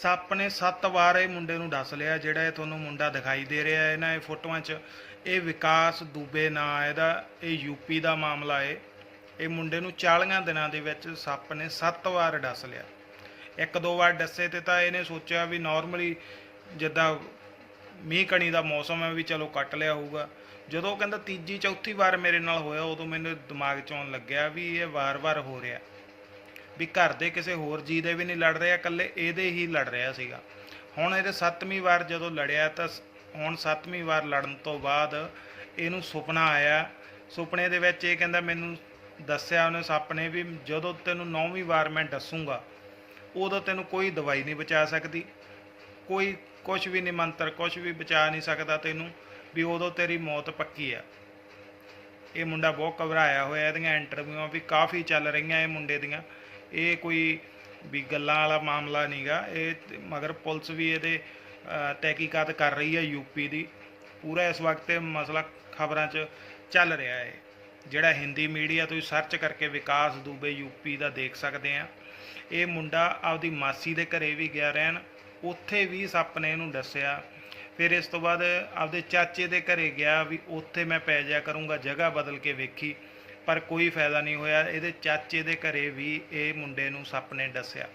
ਸੱਪ ਨੇ ਸੱਤ ਵਾਰ ਇਹ ਮੁੰਡੇ ਨੂੰ ਡਸ ਲਿਆ, ਜਿਹੜਾ ਇਹ ਤੁਹਾਨੂੰ ਮੁੰਡਾ ਦਿਖਾਈ ਦੇ ਰਿਹਾ ਹੈ ਨਾ, ਇਹ ਫੋਟੋਆਂ 'ਚ, ਇਹ ਵਿਕਾਸ ਦੂਬੇ ਨਾਂ ਇਹਦਾ, ਇਹ ਯੂਪੀ ਦਾ ਮਾਮਲਾ ਹੈ। ਇਹ ਮੁੰਡੇ ਨੂੰ 40 ਦਿਨਾਂ ਦੇ ਵਿੱਚ ਸੱਪ ਨੇ 7 ਵਾਰ ਡਸ ਲਿਆ। ਇੱਕ ਦੋ ਵਾਰ ਡਸੇ ਤੇ ਤਾਂ ਇਹਨੇ ਸੋਚਿਆ ਵੀ ਨਾਰਮਲੀ ਜਿੱਦਾਂ ਮੀਂਹ ਕਣੀ ਦਾ ਮੌਸਮ ਹੈ ਵੀ ਚਲੋ ਕੱਟ ਲਿਆ ਹੋਊਗਾ। ਜਦੋਂ ਕਹਿੰਦਾ ਤੀਜੀ ਚੌਥੀ ਵਾਰ ਮੇਰੇ ਨਾਲ ਹੋਇਆ, ਉਦੋਂ ਮੈਨੂੰ ਦਿਮਾਗ 'ਚ ਆਉਣ ਲੱਗਿਆ ਵੀ ਇਹ ਵਾਰ-ਵਾਰ ਹੋ ਰਿਹਾ। ਵੀ ਘਰ ਦੇ ਕਿਸੇ ਹੋਰ ਜੀ ਦੇ ਵੀ ਨਹੀਂ ਲੜ ਰਿਹਾ, ਇਕੱਲੇ ਇਹਦੇ ਹੀ ਲੜ ਰਿਹਾ ਸੀਗਾ। ਹੁਣ ਇਹਦੇ ਸੱਤਵੀਂ ਵਾਰ ਜਦੋਂ ਲੜਿਆ ਤਾਂ ਸ- ਹੁਣ ਸੱਤਵੀਂ ਵਾਰ ਲੜਨ ਤੋਂ ਬਾਅਦ ਇਹਨੂੰ ਸੁਪਨਾ ਆਇਆ। ਸੁਪਨੇ ਦੇ ਵਿੱਚ ਇਹ ਕਹਿੰਦਾ, ਮੈਨੂੰ ਦੱਸਿਆ ਉਹਨੇ ਸੱਪ ਨੇ ਵੀ ਜਦੋਂ ਤੈਨੂੰ ਨੌਵੀਂ ਵਾਰ ਮੈਂ ਦੱਸੂਗਾ, ਉਦੋਂ ਤੈਨੂੰ ਕੋਈ ਦਵਾਈ ਨਹੀਂ ਬਚਾ ਸਕਦੀ। ਕੋਈ ਕੁਝ ਵੀ ਨਹੀਂ ਮੰਤਰ ਕੁਝ ਵੀ ਬਚਾ ਨਹੀਂ ਸਕਦਾ ਤੈਨੂੰ ਵੀ ਉਦੋਂ ਤੇਰੀ ਮੌਤ ਪੱਕੀ ਆ। ਇਹ ਮੁੰਡਾ ਬਹੁਤ ਘਬਰਾਇਆ ਹੋਇਆ, ਇਹਦੀਆਂ ਇੰਟਰਵਿਊਆਂ ਵੀ ਕਾਫੀ ਚੱਲ ਰਹੀਆਂ ਇਹ ਮੁੰਡੇ ਦੀਆਂ। ਇਹ ਕੋਈ ਵੀ ਗੱਲਾਂ ਵਾਲਾ ਮਾਮਲਾ ਨਹੀਂਗਾ ਇਹ ਮਗਰ ਪੁਲਿਸ ਵੀ ਇਹਦੇ ਅ, ਤਹਿਕੀਕਾਤ ਕਰ ਰਹੀ ਹੈ ਯੂਪੀ ਦੀ। ਪੂਰਾ ਇਸ ਵਕਤ ਇਹ ਮਸਲਾ ਖਬਰਾਂ 'ਚ ਚੱਲ ਰਿਹਾ ਹੈ। ਜਿਹੜਾ ਹਿੰਦੀ ਮੀਡੀਆ ਤੁਸੀਂ ਸਰਚ ਕਰਕੇ ਵਿਕਾਸ ਦੂਬੇ ਯੂਪੀ ਦਾ ਦੇਖ ਸਕਦੇ ਆ ਇਹ ਮੁੰਡਾ ਆਪਦੀ ਮਾਸੀ ਦੇ ਘਰੇ ਵੀ ਗਿਆ ਰਹਿਣ। ਉੱਥੇ ਵੀ ਸੱਪ ਨੇ ਇਹਨੂੰ ਦੱਸਿਆ। ਫਿਰ ਇਸ ਤੋਂ ਬਾਅਦ ਆਪਦੇ ਚਾਚੇ ਦੇ ਘਰੇ ਗਿਆ ਵੀ ਉੱਥੇ ਮੈਂ ਪੈ ਜਾਇਆ ਕਰੂੰਗਾ ਜਗ੍ਹਾ ਬਦਲ ਕੇ ਵੇਖੀ। ਪਰ ਕੋਈ ਫਾਇਦਾ ਨਹੀਂ ਹੋਇਆ। ਇਹਦੇ ਚਾਚੇ ਦੇ ਘਰੇ ਵੀ ਇਹ ਮੁੰਡੇ ਨੂੰ ਸੱਪ ਨੇ ਦੱਸਿਆ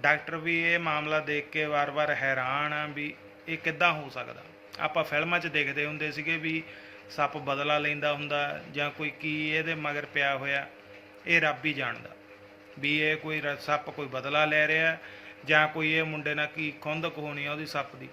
ਡਾਕਟਰ ਵੀ ਇਹ ਮਾਮਲਾ ਦੇਖ ਕੇ ਵਾਰ-ਵਾਰ ਹੈਰਾਨ ਆ ਵੀ ਇਹ ਕਿੱਦਾਂ ਹੋ ਸਕਦਾ। ਆਪਾਂ ਫਿਲਮਾਂ 'ਚ ਦੇਖਦੇ ਹੁੰਦੇ ਸੀਗੇ ਵੀ ਸੱਪ ਬਦਲਾ ਲੈਂਦਾ ਹੁੰਦਾ ਜਾਂ ਕੋਈ ਕੀ ਇਹਦੇ ਮਗਰ ਪਿਆ ਹੋਇਆ। ਇਹ ਰੱਬ ਹੀ ਜਾਣਦਾ ਵੀ ਇਹ ਕੋਈ ਸੱਪ ਕੋਈ ਬਦਲਾ ਲੈ ਰਿਹਾ ਜਾਂ ਕੋਈ ਇਹ ਮੁੰਡੇ ਨਾਲ ਕੀ ਖੁੰਦਕ ਹੋਣੀ ਆ ਉਹਦੀ ਸੱਪ ਦੀ।